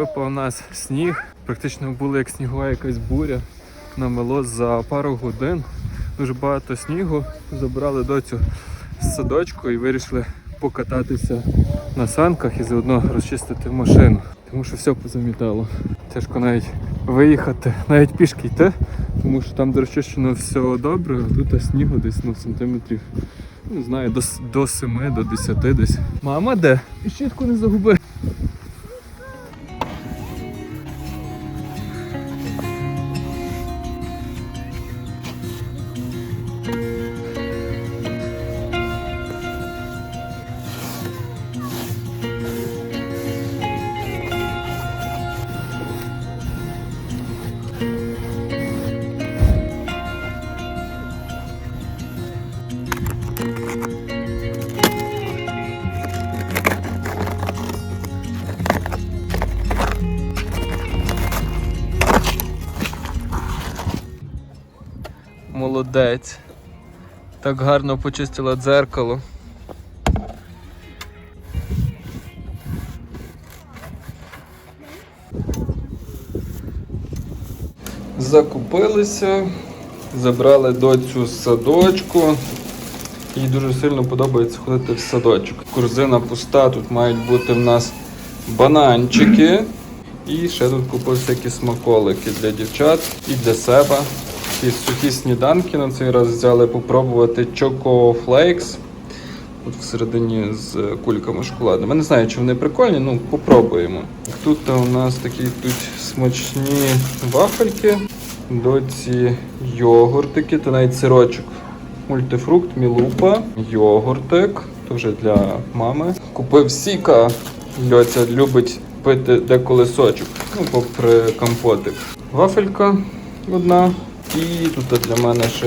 випав у нас сніг. Практично була як снігова якась буря. Намело за пару годин. Дуже багато снігу. Забрали доцю з садочку і вирішили покататися на санках і заодно розчистити машину. Тому що все позамітало. Тяжко навіть виїхати, навіть пішки йти, тому що там де розчищено все добре, а тут снігу десь ну, сантиметрів. Не знаю, до, до 7, до 10 десь. Мама де? І щітку не загуби. Молодець. Так гарно почистила дзеркало. Закупилися, забрали доцю з садочку. Їй дуже сильно подобається ходити в садочок. Корзина пуста, тут мають бути в нас бананчики. І ще тут купив всякі смаколики для дівчат і для себе. Такі сухі сніданки на цей раз взяли попробувати Choco Flakes. Тут всередині з кульками шоколаду. Я не знаю, чи вони прикольні, ну попробуємо. Тут у нас такі тут смачні вафельки, доці йогуртики та навіть сирочок. Мультифрукт, мілупа, йогуртик, то вже для мами. Купив сіка. Льоця любить пити деколи сочок, ну, попри компотик. Вафелька одна. І тут для мене ще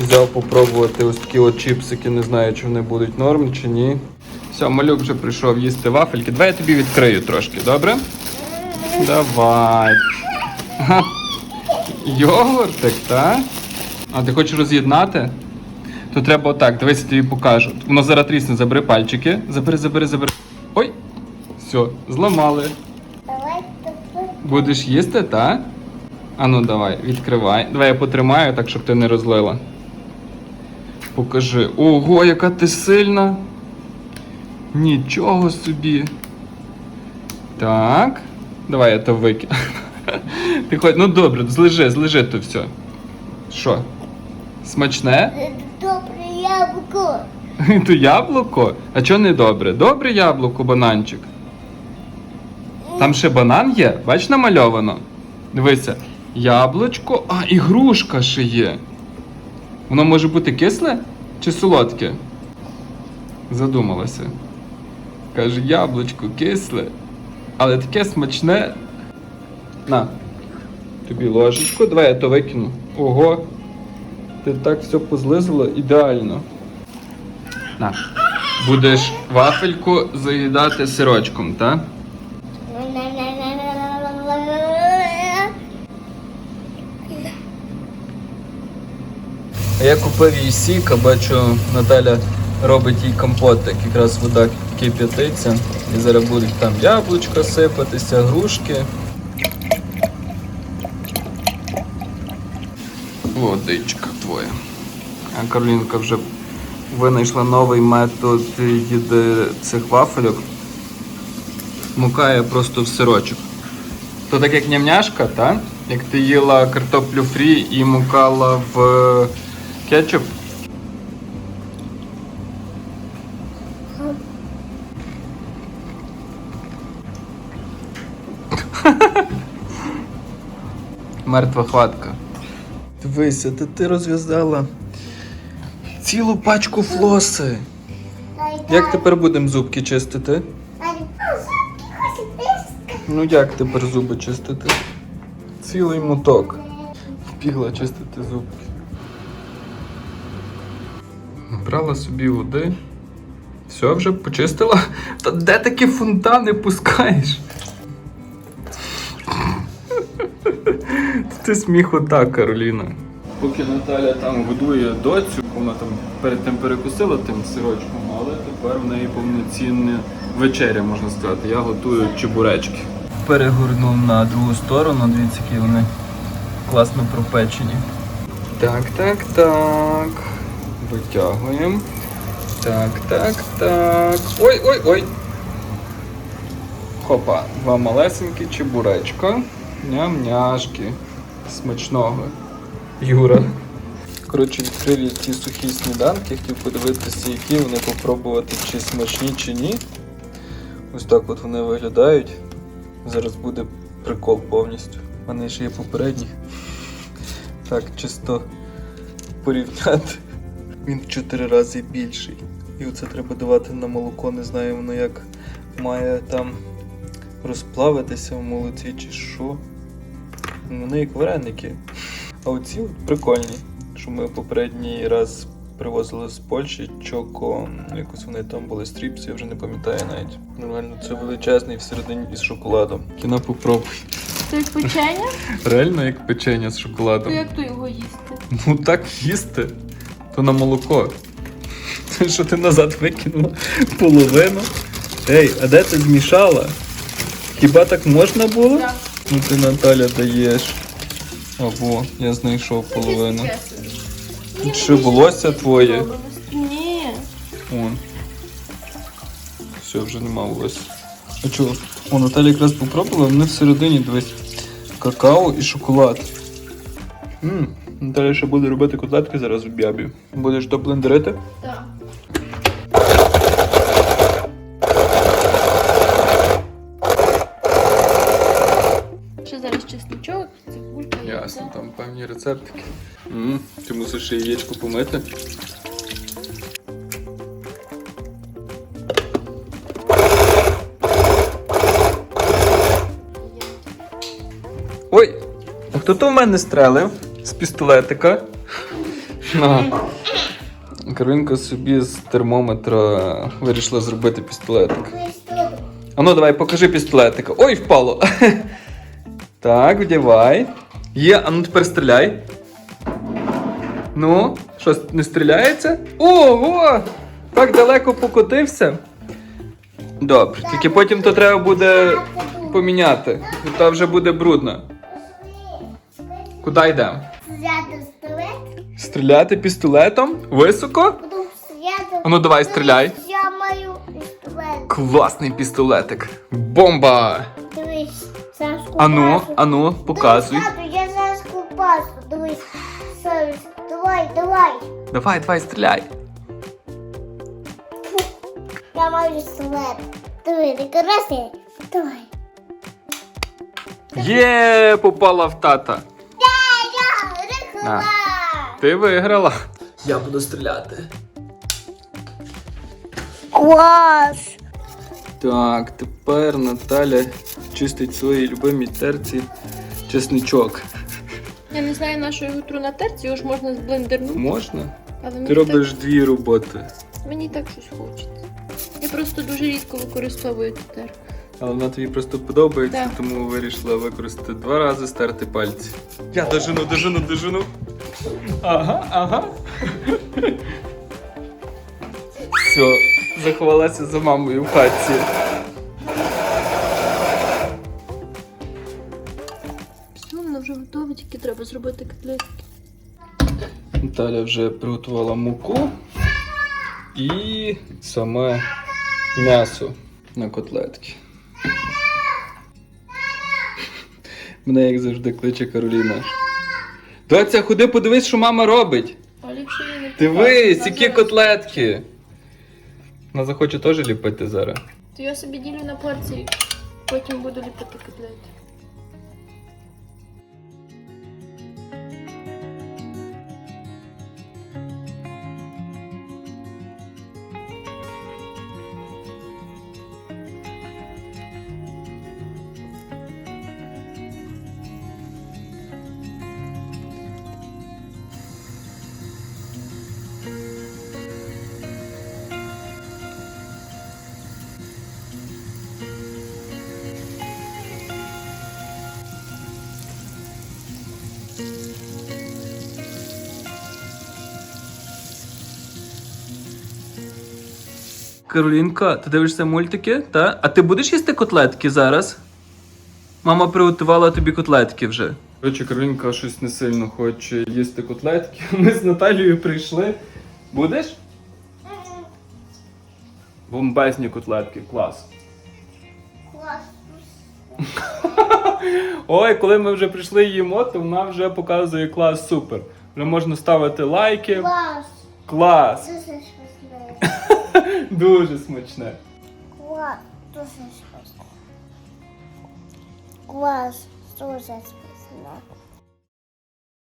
взяв попробувати ось такі от чіпсики. Не знаю, чи вони будуть норм чи ні. Все, малюк вже прийшов їсти вафельки. Давай я тобі відкрию трошки, добре? Давай. Ага. Йогуртик, так? А ти хочеш роз'єднати? То треба отак, дивись, я тобі покажу. Воно зараз трісне, забери пальчики. Забери, забери, забери. Ой! Все, зламали. Будеш їсти, так? Ану, давай, відкривай. Давай я потримаю, так, щоб ти не розлила. Покажи. Ого, яка ти сильна. Нічого собі. Так. Давай я то викину. Ти хоч. Ну добре, злежи, злежи то все. Що? Смачне? Добре яблуко. То яблуко? А чого не добре? Добре яблуко, бананчик. Там ще банан є, бач намальовано. Дивися, яблучко, а і грушка ще є. Воно може бути кисле чи солодке? Задумалася. Каже, яблучко кисле, але таке смачне. На, тобі ложечку, давай я то викину. Ого, ти так все позлизала ідеально. На. Будеш вафельку заїдати сирочком, так? Я купив їй сік, а бачу, Наталя робить їй компотик. Якраз вода кип'ятиться. І зараз будуть там яблучка сипатися, грушки. Водичка твоя. А Каролінка вже винайшла новий метод їди цих вафельок. Мукає просто в сирочок. То так як нямняшка, так? Як ти їла картоплю фрі і мукала в кетчуп. Мертва хватка. Дивися, ти, ти розв'язала цілу пачку флоси. Як тепер будемо зубки чистити? Ну як тепер зуби чистити? Цілий моток. Бігла чистити зубки. Набрала собі води. Все, вже почистила? Та де такі фонтани пускаєш? Ти сміхота, Кароліна. Поки Наталя там годує доцю, вона там перед тим перекусила тим сирочком, але тепер в неї повноцінна вечеря, можна сказати. Я готую чебуречки. перегорнув на другу сторону. Дивіться, які вони класно пропечені. Так, так, так. Витягуємо. Так, так, так. Ой, ой, ой. Хопа, два малесенькі чебуречка. Ням-няшки. Смачного. Юра. Коротше, відкрив я ці сухі сніданки, хотів подивитися, які вони попробувати, чи смачні, чи ні. Ось так от вони виглядають. Зараз буде прикол повністю. У мене ще є попередні. Так, чисто порівняти. Він в 4 рази більший. І оце треба давати на молоко, не знаю воно як має там розплавитися в молоці чи що. Вони як вареники. А оці от прикольні, що ми попередній раз привозили з Польщі чоко, якось вони там були стріпси, я вже не пам'ятаю навіть. Нормально, це величезний всередині із шоколадом. Кіна попробуй. Це як печення? Реально як печення з То шоколадом. як то його їсти? Ну так їсти. То на молоко. Що ти назад викинула половину. Ей, а де ти змішала? Хіба так можна було? Так. Ну ти Наталя даєш. Або я знайшов половину. Тут ще волосся твоє. Ні. Вон. Все, вже нема волосся. А чого? О, Наталя якраз попробувала, вони всередині дивись. Какао і шоколад. Ммм, Наталя ще буде робити котлетки зараз в бябі. Будеш то блендерити? Так. Ще зараз чесничок, цибулька, яйце. там певні рецептики. Ммм, ти мусиш ще яєчко помити. Ой! А хто то в мене стрелив з пістолетика? Каринка собі з термометра вирішила зробити пістолетик. А ну давай, покажи пістолетика. Ой, впало. Так, вдівай. Є, а ну тепер стріляй. Ну, що, не стріляється? Ого! Так далеко покотився. Добре, тільки потім то треба буде поміняти. То вже буде брудно. Куди йдемо? Взяти столет, Стріляти пістолетом? Високо? буду взяти. А ну, давай, стріляй. Я маю пістолет. Класний пістолетик. Бомба! Дивись, зараз Ану, купасу. ану, показуй. Тату, я зараз купасу. Дивись, давай, давай. Давай, давай, стріляй. Я маю пістолет. Диви, ти красний. Давай. Є, попала в тата. Я. Ти виграла. Я буду стріляти. Клас. Так, тепер Наталя чистить свої любимі терці чесничок. Я не знаю, на що його тру на терці, його ж можна зблендернути. Можна? Але мені Ти робиш так, дві роботи. мені так щось хочеться. Я просто дуже рідко використовую ту терку. Але вона тобі просто подобається, Так. тому вирішила використати два рази стерти пальці. Я дожену, дожену, дожену. Ага, ага. Все, заховалася за мамою в хатці. Все, воно вже готове, тільки треба зробити котлетки. Наталя вже приготувала муку і саме м'ясо на котлетки. Мене як завжди кличе Кароліна. Доця, ходи подивись, що мама робить. Дивись, які котлетки. Вона захоче теж ліпити зараз. То я собі ділю на порції, потім буду ліпити котлети. Каролінка, ти дивишся мультики? Та? А ти будеш їсти котлетки зараз? Мама приготувала тобі котлетки вже. Коротше, Каролінка щось не сильно хоче їсти котлетки. Ми з Наталією прийшли. Будеш? Бомбезні котлетки, клас. Клас. Ой, коли ми вже прийшли їмо, то вона вже показує клас супер. Вже можна ставити лайки. Клас. Клас! Дуже смачне. Клас. Дуже смачне. Клас. Дуже смачне.